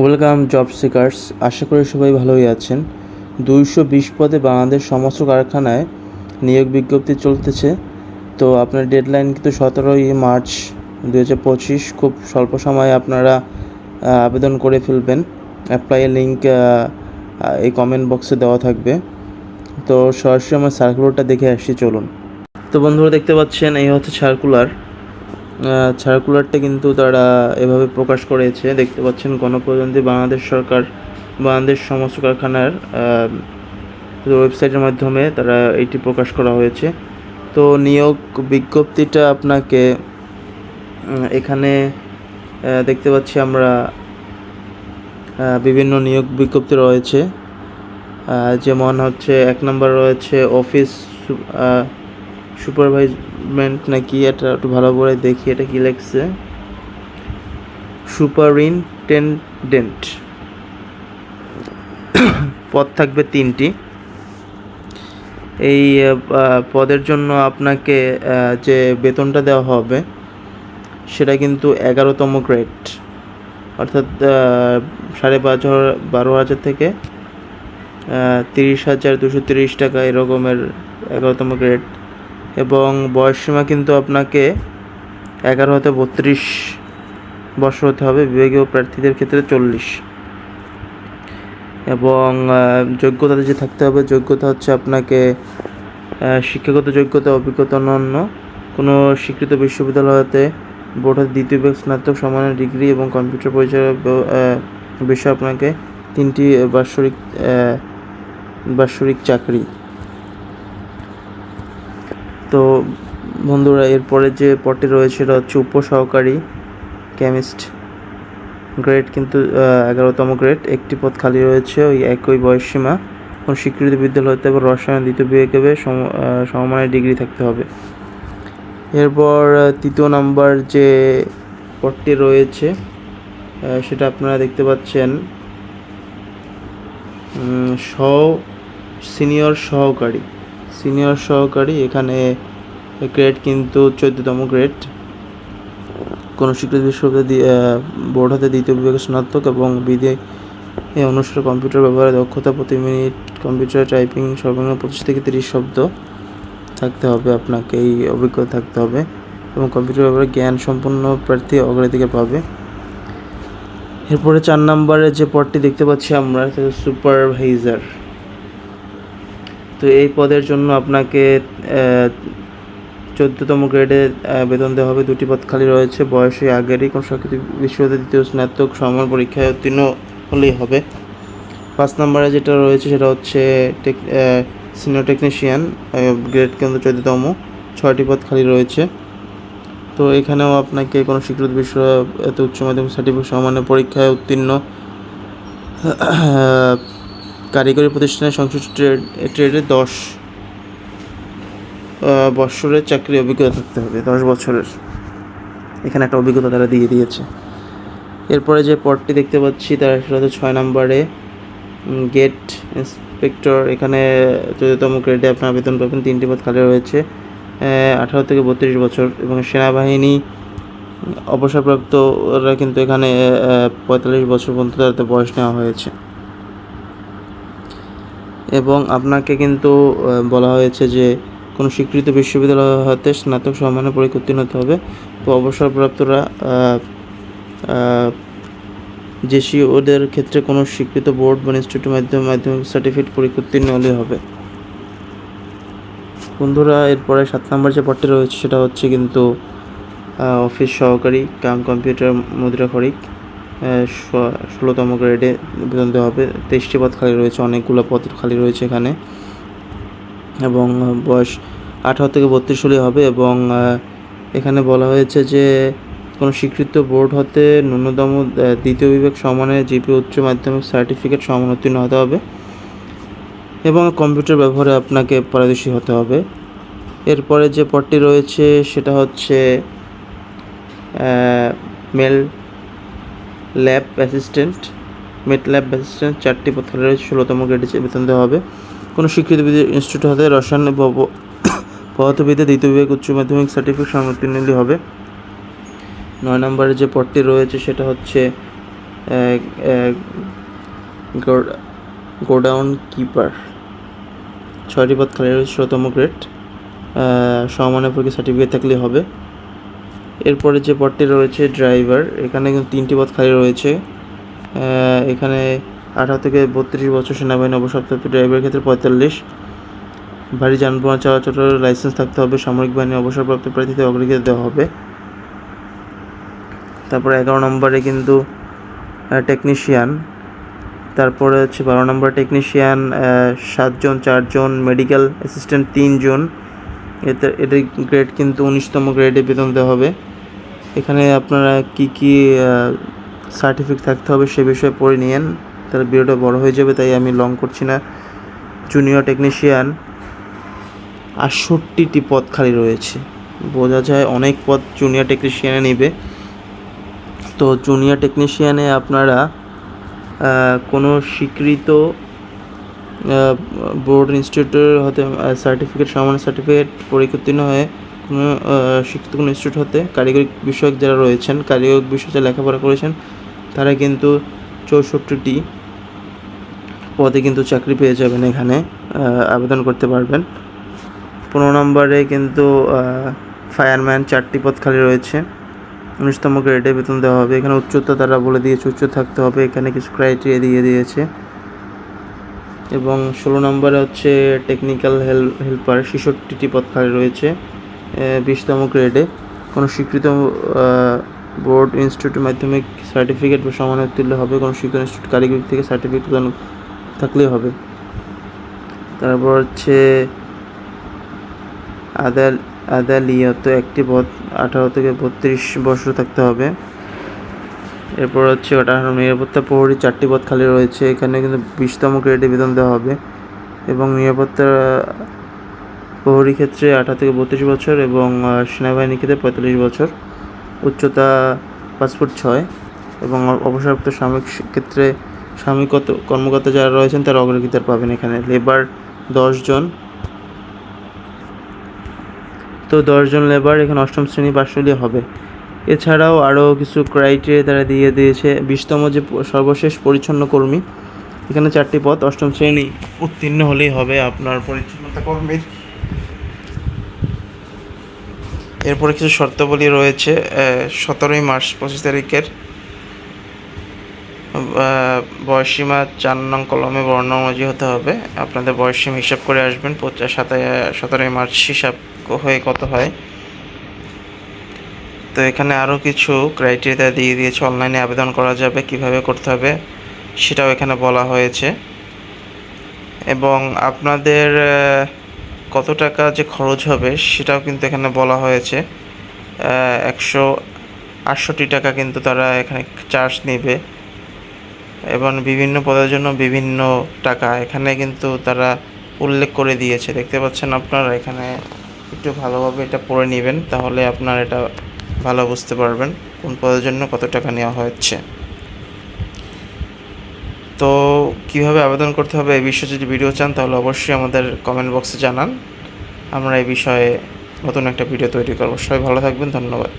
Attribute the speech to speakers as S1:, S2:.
S1: Welcome job seekers. আশা করি সবাই ভালোই আছেন। দুইশো বিশ পদে বাংলাদেশ সমস্ত কারখানায় নিয়োগ বিজ্ঞপ্তি চলতেছে। তো আপনার ডেডলাইন কিন্তু সতেরোই মার্চ দু হাজার পঁচিশ। খুব স্বল্প সময়ে আপনারা আবেদন করে ফেলবেন। অ্যাপ্লাই লিঙ্ক এই কমেন্ট বক্সে দেওয়া থাকবে। তো সরাসরি আমার সার্কুলারটা দেখে আসছি চলুন। তো বন্ধুরা দেখতে পাচ্ছেন, এই হচ্ছে সার্কুলার সার্কুলারটা কিন্তু তারা এভাবে প্রকাশ করেছে। দেখতে পাচ্ছেন গণপ্রজাতন্ত্রী বাংলাদেশ সরকার, বাংলাদেশ সমস্ত কারখানার ওয়েবসাইটের মাধ্যমে তারা এটি প্রকাশ করা হয়েছে। তো নিয়োগ বিজ্ঞপ্তিটা আপনাকে এখানে দেখতে পাচ্ছি আমরা বিভিন্ন নিয়োগ বিজ্ঞপ্তি রয়েছে। যেমন হচ্ছে, এক নম্বর রয়েছে অফিস সুপারভাইজমেন্ট নাকি এটা একটু ভালো করে দেখি এটা কি লেখছে। সুপারিনটেন্ডেন্ট পদ থাকবে তিনটি। এই পদের জন্য আপনাকে যে বেতনটা দেওয়া হবে, সেটা কিন্তু এগারোতম গ্রেড অর্থাৎ সাড়ে পাঁচ বারো হাজার থেকে তিরিশ হাজার দুশো তিরিশ টাকা এরকমের এগারোতম গ্রেড এবং বয়সসীমা কিন্তু আপনাকে এগারো হতে বত্রিশ বছর হতে হবে বিভাগীয় প্রার্থীদের ক্ষেত্রে চল্লিশ। এবং আহ, যোগ্যতাতে যে থাকতে হবে যোগ্যতা হচ্ছে আপনাকে শিক্ষাগত যোগ্যতা অভিজ্ঞতা অন্যান্য। কোনো স্বীকৃত বিশ্ববিদ্যালয় হতে দ্বিতীয় বিভাগ স্নাতক সমানের ডিগ্রি এবং কম্পিউটার পরিচয় বিষয়ে আপনাকে তিনটি বাৎসরিক বাৎসরিক চাকরি। তো বন্ধুরা, এরপরে যে পদটি রয়েছে সেটা হচ্ছে উপসহকারী কেমিস্ট গ্রেড কিন্তু এগারোতম গ্রেড একটি পদ খালি রয়েছে, ওই একই বয়সসীমা। কোন স্বীকৃত বিদ্যালয় হতে হবে রসায়ন, দ্বিতীয় বিভাগে সম- সমমানের ডিগ্রি থাকতে হবে। এরপর তৃতীয় নাম্বার যে পদটি রয়েছে সেটা আপনারা দেখতে পাচ্ছেন। সহ সিনিয়র সহকারী। সিনিয়র সহকারী, এখানে গ্রেড কিন্তু চোদ্দতম গ্রেড কোনো স্বীকৃত বিশ্ববিদ্যালয় বোর্ড হতে দ্বিতীয় বিভাগে স্নাতক এবং বিদে এই অনুসারে কম্পিউটার ব্যবহারে দক্ষতা প্রতি মিনিট কম্পিউটার টাইপিং সর্বনিম্ন পঁচিশ থেকে তিরিশ শব্দ থাকতে হবে আপনাকে, এই অভিজ্ঞতা থাকতে হবে এবং কম্পিউটার ব্যবহারে জ্ঞান সম্পন্ন প্রার্থী অগ্রাধিকার পাবে। এরপরে চার নম্বরে যে পদটি দেখতে পাচ্ছি আমরা সুপারভাইজার তো এই পদের জন্য আপনাকে চোদ্দতম গ্রেডে বেতন দেওয়া হবে। দুটি পদ খালি রয়েছে। বয়সে আগেরই কোন স্বীকৃত বিশ্ববিদ্যালয় দ্বিতীয় স্নাতক সমান পরীক্ষায় উত্তীর্ণ হলেই হবে। পাঁচ নম্বরে যেটা রয়েছে সেটা হচ্ছে টেক সিনিয়র টেকনিশিয়ান গ্রেড কিন্তু চোদ্দতম। ছয়টি পদ খালি রয়েছে। তো এখানেও আপনাকে কোনো স্বীকৃত বিষয় এত উচ্চ মাধ্যমিক সার্টিফিকেট সমানের পরীক্ষায় উত্তীর্ণ কারিগরি প্রতিষ্ঠানের সংশ্লিষ্ট ট্রেড, ট্রেডে দশ বৎসরের চাকরি অভিজ্ঞতা থাকতে হবে, দশ বছরের। এখানে একটা অভিজ্ঞতা তারা দিয়ে দিয়েছে। এরপরে যে পদটি দেখতে পাচ্ছি, তার সেটা হচ্ছে ছয় নম্বরে গেট ইন্সপেক্টর। এখানে চতুর্থতম গ্রেডে আপনার আবেদন পাবেন। তিনটি পদ খালি রয়েছে আঠারো থেকে বত্রিশ বছর। এবং সেনাবাহিনী অবসরপ্রাপ্তরা কিন্তু এখানে পঁয়তাল্লিশ বছর পর্যন্ত তাদের বয়স নেওয়া হয়েছে। এবং আপনাকে কিন্তু বলা হয়েছে যে কোনো স্বীকৃত বিশ্ববিদ্যালয় হতে স্নাতক সম্মানে পরীক্ষা উত্তীর্ণ হতে হবে। তো অবসরপ্রাপ্তরা আহ, আহ, জেসি ওদের ক্ষেত্রে কোনো স্বীকৃত বোর্ড বা ইনস্টিটিউটের মাধ্যমে মাধ্যমিক সার্টিফিকেট পরীক্ষা উত্তীর্ণ হলে হবে। বন্ধুরা এরপরে সাত নম্বর যে পদটি রয়েছে সেটা হচ্ছে কিন্তু অফিস সহকারী কাম কম্পিউটার মুদ্রা খরিক ষোলোতম গ্রেডে বেতন দেওয়া হবে। তেইশটি পদ খালি রয়েছে, অনেকগুলো পদ খালি রয়েছে এখানে। এবং বয়স আঠারো থেকে বত্রিশ হলে হবে এবং এখানে বলা হয়েছে যে কোনো স্বীকৃত বোর্ড হতে ন্যূনতম দ্বিতীয় বিভাগ সমানের জিপি উচ্চ মাধ্যমিক সার্টিফিকেট সমান উত্তীর্ণ হতে হবে এবং কম্পিউটার ব্যবহারে আপনাকে পারদর্শী হতে হবে। এরপরে যে পদটি রয়েছে, সেটা হচ্ছে মেল ল্যাব অ্যাসিস্ট্যান্ট, মেট ল্যাব অ্যাসিস্ট্যান্ট, চারটি পদ খালি রয়েছে, ষোলোতম গ্রেডে বেতন দেওয়া হবে। কোনো স্বীকৃত ইনস্টিটিউট হতে রসায়ন পদার্থবিদ্যা, দ্বিতীয় বিভাগ, উচ্চ মাধ্যমিক সার্টিফিকেট সমুত্তীর্ণ হলে হবে। নয় নম্বরের যে পদটি রয়েছে, সেটা হচ্ছে গোডাউন কিপার। ছয়টি পদ খালি রয়েছে, ষোলোতম গ্রেড। সমানের পরীক্ষা সার্টিফিকেট থাকলে হবে। এরপরে যে পদটি রয়েছে ড্রাইভার এখানে কিন্তু তিনটি পদ খালি রয়েছে। এখানে আঠারো থেকে বত্রিশ বছর সেনাবাহিনী অবসরপ্রাপ্ত ড্রাইভারের ক্ষেত্রে পঁয়তাল্লিশ। ভারী যানবাহন চলাচলের লাইসেন্স থাকতে হবে, সামরিক বাহিনী অবসরপ্রাপ্ত প্রার্থীদের অগ্রাধিকার দেওয়া হবে। তারপরে এগারো নম্বরে কিন্তু টেকনিশিয়ান তারপরে হচ্ছে বারো নম্বর টেকনিশিয়ান সাতজন, চারজন মেডিকেল অ্যাসিস্ট্যান্ট তিনজন। এতে, এদের গ্রেড কিন্তু উনিশতম গ্রেডে বেতন দেওয়া হবে। এখানে আপনারা কি কি সার্টিফিকেট থাকতে হবে সে বিষয়ে পড়ে নিয়েন। তাহলে ভিডিওটা বড় হয়ে যাবে, তাই আমি লং করছি না। জুনিয়র টেকনিশিয়ান আটষট্টিটি পদ খালি রয়েছে। বোঝা যায় অনেক পদ জুনিয়র টেকনিশিয়ানে নেবে। তো জুনিয়র টেকনিশিয়ানে আপনারা কোনো স্বীকৃত বোর্ড ইনস্টিটিউটের হতে সার্টিফিকেট সামান্য সার্টিফিকেট পরীক্ষা উত্তীর্ণ হয়ে কোনো শিক্ষিত কোনো ইনস্টিটিউট হতে কারিগরি বিষয়ক যারা রয়েছেন কারিগরি বিষয়ে যারা লেখাপড়া করেছেন, তারা কিন্তু চৌষট্টিটি পদে কিন্তু চাকরি পেয়ে যাবেন এখানে আবেদন করতে পারবেন। পনেরো নম্বরে কিন্তু ফায়ারম্যান চারটি পদ খালি রয়েছে। উনিশতম গ্রেডে বেতন দেওয়া হবে। এখানে উচ্চতা তারা বলে দিয়েছে, উচ্চ থাকতে হবে। এখানে কিছু ক্রাইটেরিয়া দিয়ে দিয়েছে। এবং ষোলো নম্বরে হচ্ছে টেকনিক্যাল হেল্প হেল্পার ছেষট্টিটি পদ খালি রয়েছে। বিশতম গ্রেডে কোনো স্বীকৃত বোর্ড ইনস্টিটিউটের মাধ্যমে সার্টিফিকেট বা সমান উত্তীর্ণ হবে, কোনো স্বীকৃত ইনস্টিটিউট কারিগরি থেকে সার্টিফিকেট প্রদান থাকলেই হবে। তারপর হচ্ছে আদাল, আদালিয়ত একটি পদ, আঠারো থেকে বত্রিশ বছর থাকতে হবে। এরপর হচ্ছে ওটা নিরাপত্তা প্রহরী চারটি পদ খালি রয়েছে। এখানে কিন্তু বিশতম গ্রেডে বেতন দেওয়া হবে এবং নিরাপত্তা প্রহরী ক্ষেত্রে আঠারো থেকে বত্রিশ বছর এবং আহ, সেনাবাহিনী ক্ষেত্রে পঁয়তাল্লিশ বছর। উচ্চতা পাসপোর্ট ছয় এবং অবসরপ্রাপ্ত সাময়িক ক্ষেত্রে সাময়িকত কর্মকর্তা যারা রয়েছেন তারা অগ্রাধিকার পাবেন এখানে। লেবার দশজন তো দশজন লেবার এখানে অষ্টম শ্রেণি পাশ হলেই হবে। এছাড়াও আরও কিছু ক্রাইটেরিয়া তারা দিয়ে দিয়েছে। বিশতম যে সর্বশেষ পরিচ্ছন্ন কর্মী এখানে চারটি পদ। অষ্টম শ্রেণি উত্তীর্ণ হলেই হবে আপনার পরিচ্ছন্নতা কর্মীর। এরপরে কিছু শর্তাবলী রয়েছে সতেরোই মার্চ পঁচিশ তারিখের বয়সীমা চার নং কলমে বর্ণ অনুযায়ী হতে হবে। আপনাদের বয়সীমা হিসাব করে আসবেন সতেরোই মার্চ হিসাব হয়ে কত হয়। তো এখানে আরও কিছু ক্রাইটেরিয়া দিয়ে দিয়েছে, অনলাইনে আবেদন করা যাবে, কীভাবে করতে হবে, সেটাও এখানে বলা হয়েছে। এবং আপনাদের কত টাকা যে খরচ হবে সেটাও কিন্তু এখানে বলা হয়েছে। একশো আটষট্টি টাকা কিন্তু তারা এখানে চার্জ নেবে। এবং বিভিন্ন পদের জন্য বিভিন্ন টাকা এখানে কিন্তু তারা উল্লেখ করে দিয়েছে। দেখতে পাচ্ছেন আপনারা এখানে একটু ভালোভাবে এটা পড়ে নেবেন, তাহলে আপনার এটা ভালো বুঝতে পারবেন কোন পদের জন্য কত টাকা নেওয়া হচ্ছে। তো কীভাবে আবেদন করতে হবে এই বিষয়ে যদি ভিডিও চান, তাহলে অবশ্যই আমাদের কমেন্ট বক্সে জানান। আমরা এই বিষয়ে নতুন একটা ভিডিও তৈরি করব। সবাই ভালো থাকবেন, ধন্যবাদ।